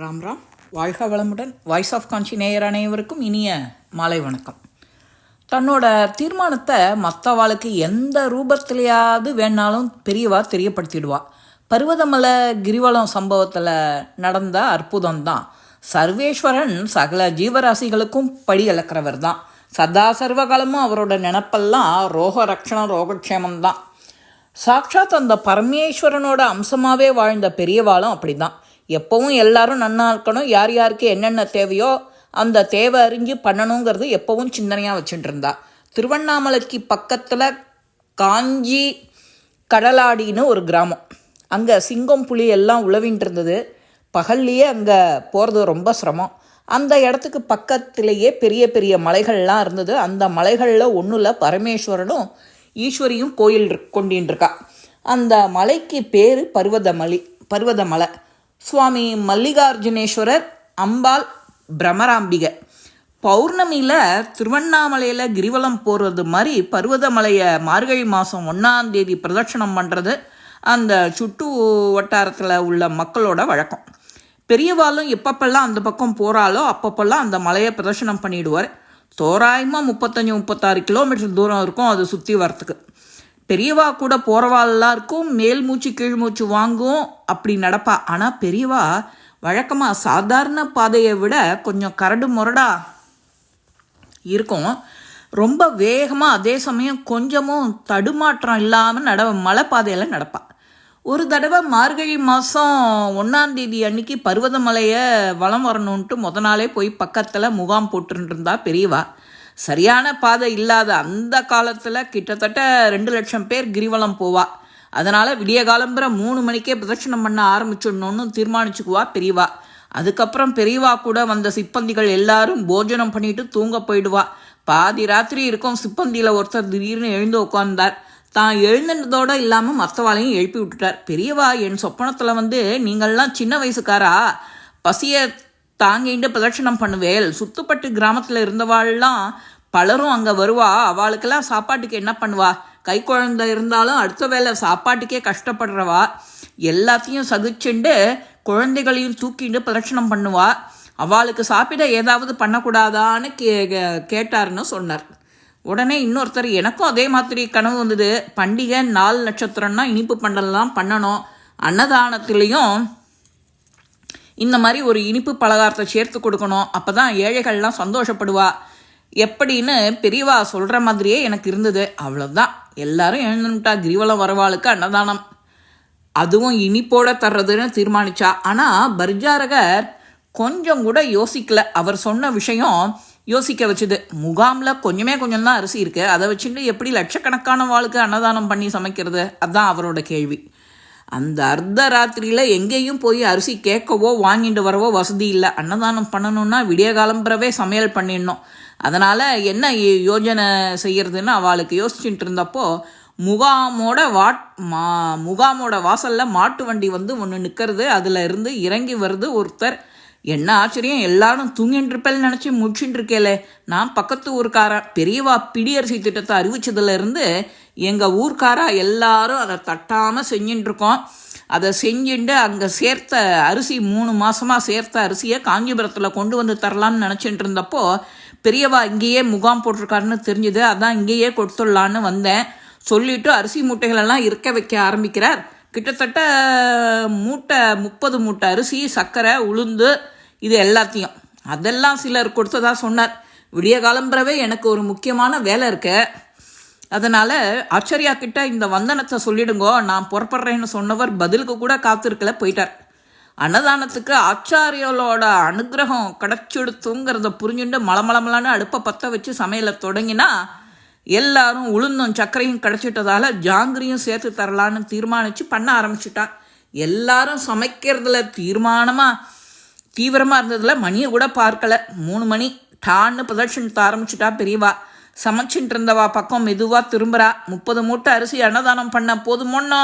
ராம் ராம். வாழ்க வளமுடன் voice of கான்சி நேயர் அனைவருக்கும் இனிய மாலை வணக்கம். தன்னோட தீர்மானத்தை மற்றவாளுக்கு எந்த ரூபத்திலையாவது வேணாலும் பெரியவா தெரியப்படுத்திடுவா. பருவதமலை கிரிவலம் சம்பவத்தில் நடந்த அற்புதம்தான். சர்வேஸ்வரன் சகல ஜீவராசிகளுக்கும் படி இழக்கிறவர் தான் சதா சர்வகாலமும் அவரோட நினப்பெல்லாம் ரோக ரக்ஷணம் ரோகக்ஷேமம் தான் சாட்சாத் அந்த பரமேஸ்வரனோட அம்சமாகவே வாழ்ந்த பெரியவாளும் அப்படிதான். எப்பவும் எல்லாரும் நன்னா இருக்கணும். யார் யாருக்கு என்னென்ன தேவையோ அந்த தேவை அறிஞ்சு பண்ணணுங்கிறது எப்பவும் சிந்தனையாக வச்சுட்டு இருந்தா. திருவண்ணாமலைக்கு பக்கத்தில் காஞ்சி கடலாடின்னு ஒரு கிராமம். அங்கே சிங்கம் புலி எல்லாம் உழவின்ட்டு இருந்தது. பகல்லையே அங்கே போகிறது ரொம்ப சிரமம். அந்த இடத்துக்கு பக்கத்திலேயே பெரிய பெரிய மலைகள்லாம் இருந்தது. அந்த மலைகளில் ஒன்றுல பரமேஸ்வரனும் ஈஸ்வரியும் கோயில் கொண்டின்னு இருக்கா அந்த மலைக்கு பேர் பர்வதமலி பர்வதமலை. சுவாமி மல்லிகார்ஜுனேஸ்வரர் அம்பாள் பிரமராம்பிகை. பௌர்ணமியில் திருவண்ணாமலையில் கிரிவலம் போகிறது மாதிரி பர்வதமலையை மார்கழி மாதம் ஒன்றாந்தேதி பிரதட்சணம் பண்ணுறது அந்த சுட்டு வட்டாரத்தில் உள்ள மக்களோட வழக்கம். பெரியவாளும் எப்பப்பெல்லாம் அந்த பக்கம் போகிறாளோ அப்பப்பெல்லாம் அந்த மலையை பிரதர்ஷனம் பண்ணிடுவார். தோராயமாக முப்பத்தஞ்சு முப்பத்தாறு கிலோமீட்டர் தூரம் இருக்கும் அது சுற்றி வரத்துக்கு பெரியவா கூட போகிறவா எல்லாருக்கும் மேல் மூச்சு கீழ் மூச்சு வாங்கும் அப்படி நடப்பா. ஆனால் பெரியவா வழக்கமாக சாதாரண பாதையை விட கொஞ்சம் கரடு முரடா இருக்கும். ரொம்ப வேகமாக அதே சமயம் கொஞ்சமும் தடுமாற்றம் இல்லாமல் நட மலைப்பாதையில் நடப்பாள் ஒரு தடவை மார்கழி மாதம் ஒன்றாந்தேதி அன்னைக்கு பர்வதமலையை வலம் வரணுன்ட்டு முத நாளே போய் பக்கத்தில் முகாம் போட்டுருந்தா பெரியவா. சரியான பாதை இல்லாத அந்த காலத்தில் கிட்டத்தட்ட ரெண்டு லட்சம் பேர் கிரிவலம் போவா. அதனால் விடிய காலம்புற மூணு மணிக்கே பிரதட்சணம் பண்ண ஆரம்பிச்சிடணும்னு தீர்மானிச்சுக்குவா பெரியவா. அதுக்கப்புறம் பெரியவா கூட வந்த சிப்பந்திகள் எல்லாரும் போஜனம் பண்ணிட்டு தூங்க போயிடுவா. பாதி ராத்திரி இருக்கும் சிப்பந்தியில் ஒருத்தர் திடீர்னு எழுந்து உட்கார்ந்தார் தான் எழுந்ததோட இல்லாமல் மற்றவாளையும் எழுப்பி விட்டுட்டார். பெரியவா என் சொப்பனத்தில் வந்து நீங்கள்லாம் சின்ன வயசுக்காரா? பசியை தாங்கிட்டு பிரதட்சணம் பண்ணுவேல். சுத்துப்பட்டு கிராமத்தில் இருந்தவாள்லாம் பலரும் அங்கே வருவா. அவளுக்கெல்லாம் சாப்பாட்டுக்கு என்ன பண்ணுவா? கை குழந்தை இருந்தாலும் அடுத்த வேளை சாப்பாட்டுக்கே கஷ்டப்படுறவா. எல்லாத்தையும் சகிச்சுண்டு குழந்தைகளையும் தூக்கிட்டு பிரதட்சணம் பண்ணுவா. அவளுக்கு சாப்பிட ஏதாவது பண்ணக்கூடாதான்னு கே கேட்டாருன்னு சொன்னார். உடனே இன்னொருத்தர் எனக்கும் அதே மாதிரி கனவு வந்தது. பண்டிகை நாலு நட்சத்திரம்னா இனிப்பு பண்ணலாம் பண்ணணும். அன்னதானத்துலேயும் இந்த மாதிரி ஒரு இனிப்பு பலகாரத்தை சேர்த்து கொடுக்கணும். அப்போ தான் ஏழைகள்லாம் சந்தோஷப்படுவா. எப்படின்னு பெரியவா சொல்கிற மாதிரியே எனக்கு இருந்தது. அவ்வளோதான் எல்லாரும் எழுந்துட்டா கிரிவலம் வரவாளுக்கு அன்னதானம். அதுவும் இனிப்போட தர்றதுன்னு தீர்மானிச்சா. ஆனால் பர்ஜாரகர் கொஞ்சம் கூட யோசிக்கல. அவர் சொன்ன விஷயம் யோசிக்க வச்சுது. முகாமில் கொஞ்சமே கொஞ்சம் தான் அரிசி இருக்குது அதை வச்சுட்டு எப்படி லட்சக்கணக்கான வாளுக்கு அன்னதானம் பண்ணி சமைக்கிறது? அதுதான் அவரோட கேள்வி. அந்த அர்த்த ராத்திரியில் எங்கேயும் போய் அரிசி கேட்கவோ வாங்கிட்டு வரவோ வசதி இல்லை. அன்னதானம் பண்ணணும்னா விடிய காலம்புறவே சமையல் பண்ணிடணும். அதனால் என்ன யோஜனை செய்யறதுன்னு அவளுக்கு யோசிச்சுட்டு இருந்தப்போ முகாமோட வாட் மா முகாமோட வாசலில் மாட்டு வண்டி வந்து ஒன்று நிற்கிறது அதில் இருந்து இறங்கி வருது ஒருத்தர். என்ன ஆச்சரியம் எல்லாரும் தூங்கிட்டு இருப்பேன்னு நினச்சி முடிச்சுட்டு இருக்கேலே நான் பக்கத்து ஊர்க்காரன் பெரியவா பிடியரசி திட்டத்தை அறிவிச்சதுலேருந்து எங்கள் ஊர்க்காரா எல்லாரும் அதை தட்டாமல் செஞ்சுட்டு இருக்கோம் அதை செஞ்சுட்டு அங்கே சேர்த்த அரிசி மூணு மாதமாக சேர்த்த அரிசியை காஞ்சிபுரத்தில் கொண்டு வந்து தரலான்னு நினச்சிட்டு இருந்தப்போ பெரியவா இங்கேயே முகாம் போட்டிருக்காருன்னு தெரிஞ்சுது. அதான் இங்கேயே கொடுத்துடலான்னு வந்தேன். சொல்லிட்டு அரிசி மூட்டைகளெல்லாம் இருக்க வைக்க ஆரம்பிக்கிறார். கிட்டத்தட்ட மூட்டை முப்பது மூட்டை அரிசி சர்க்கரை உளுந்து இது எல்லாத்தையும். அதெல்லாம் சிலர் கொடுத்ததா சொன்னார். விடிய காலம்புறவே எனக்கு ஒரு முக்கியமான வேலை இருக்கு. அதனால் ஆச்சரியா கிட்ட இந்த வந்தனத்தை சொல்லிடுங்கோ நான் புறப்படுறேன்னு சொன்னவர் பதிலுக்கு கூட காத்திருக்கல போயிட்டார். அன்னதானத்துக்கு ஆச்சாரியோலோட அனுகிரகம் கிடச்சிடுத்துங்கிறத புரிஞ்சுட்டு மலமளமலான்னு அடுப்பை பற்ற வச்சு சமையலை தொடங்கினா எல்லாரும் உளுந்தும் சர்க்கரையும் கிடச்சிட்டதால ஜாங்கிரியும் சேர்த்து தரலான்னு தீர்மானித்து பண்ண ஆரம்பிச்சிட்டா. எல்லாரும் சமைக்கிறதுல தீர்மானமாக தீவிரமாக இருந்ததில் மணியை கூட பார்க்கல. மூணு மணி. டான்னு பிரதட்சணத்தை ஆரம்பிச்சிட்டா பெரியவா. சமைச்சின்ட்டு இருந்தவா பக்கம் மெதுவாக திரும்புறா. முப்பது மூட்டை அரிசி அன்னதானம் பண்ண போதுமோன்னோ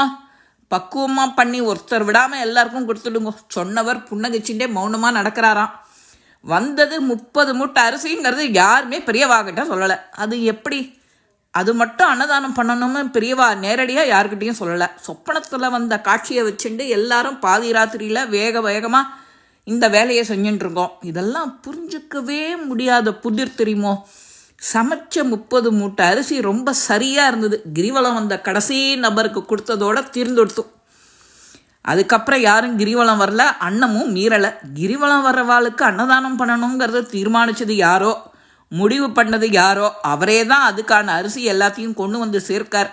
பக்குவமாக பண்ணி ஒருத்தர் விடாமல் எல்லாருக்கும் கொடுத்துடுங்க. சொன்னவர் புன்னகிச்சுட்டே மௌனமாக நடக்கிறாராம். வந்தது முப்பது மூட்டை அரிசிங்கிறது யாருமே பெரியவாகிட்ட சொல்லலை. அது எப்படி? அது மட்டும் அன்னதானம் பண்ணணும்னு பெரியவா நேரடியாக யாருக்கிட்டேயும் சொல்லலை. சொப்பனத்தில் வந்த காட்சியை வச்சுட்டு எல்லாரும் பாதி ராத்திரியில் வேக வேகமாக இந்த வேலையை செஞ்சுட்டுருக்கோம் இதெல்லாம் புரிஞ்சுக்கவே முடியாத புதிர் தெரியுமோ? சமைச்ச முப்பது மூட்டை அரிசி ரொம்ப சரியாக இருந்தது. கிரிவலம் வந்த கடைசி நபருக்கு கொடுத்ததோட தீர்ந்தெடுத்தோம். அதுக்கப்புறம் யாரும் கிரிவலம் வரல அன்னமும் மீறலை. கிரிவலம் வர்றவாளுக்கு அன்னதானம் பண்ணணுங்கிறத தீர்மானிச்சது யாரோ? முடிவு பண்ணது யாரோ? அவரே தான் அதுக்கான அரிசி எல்லாத்தையும் கொண்டு வந்து சேர்க்கார்.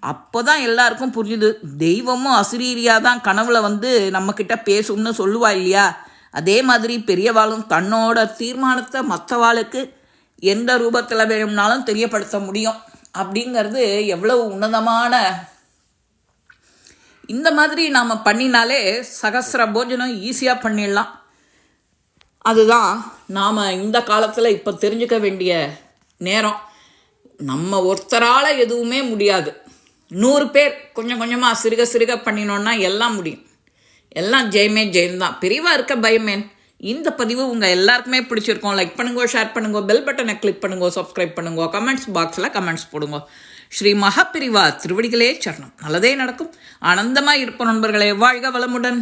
அப்போ தான் எல்லாருக்கும் புரிஞ்சுது தெய்வமும் அசிரீரியாக தான் கனவுல வந்து நம்மக்கிட்ட பேசும்னு சொல்லுவா இல்லையா? அதே மாதிரி பெரியவாளும் தன்னோட தீர்மானத்தை மற்றவாளுக்கு எந்த ரூபத்தில் வேணும்னாலும் தெரியப்படுத்த முடியும். அப்படிங்கிறது எவ்வளவு உன்னதமான இந்த மாதிரி நாம் பண்ணினாலே சகசிர போஜனம் ஈஸியாக பண்ணிடலாம். அதுதான் நாம் இந்த காலத்தில் இப்போ தெரிஞ்சுக்க வேண்டிய நேரம். நம்ம ஒருத்தரால் எதுவுமே முடியாது. நூறு பேர் கொஞ்சம் கொஞ்சமாக சிறுக சிறுக பண்ணினோன்னா எல்லாம் முடியும். எல்லாம் ஜெயமே ஜெயம் தான். பிரிவாக இருக்க பயமேன் இந்த பதிவு உங்கள் எல்லாருக்குமே பிடிச்சிருக்கோம். லைக் பண்ணுங்க ஷேர் பண்ணுங்க பெல் பட்டனை கிளிக் பண்ணுங்க சப்ஸ்கிரைப் பண்ணுங்க கமெண்ட்ஸ் பாக்ஸில் கமெண்ட்ஸ் போடுங்க. ஸ்ரீ மகாபிரிவா திருவடிகளே சரணம். நல்லதே நடக்கும். ஆனந்தமாக இருப்போம் நண்பர்களே. வாழ்க வளமுடன்.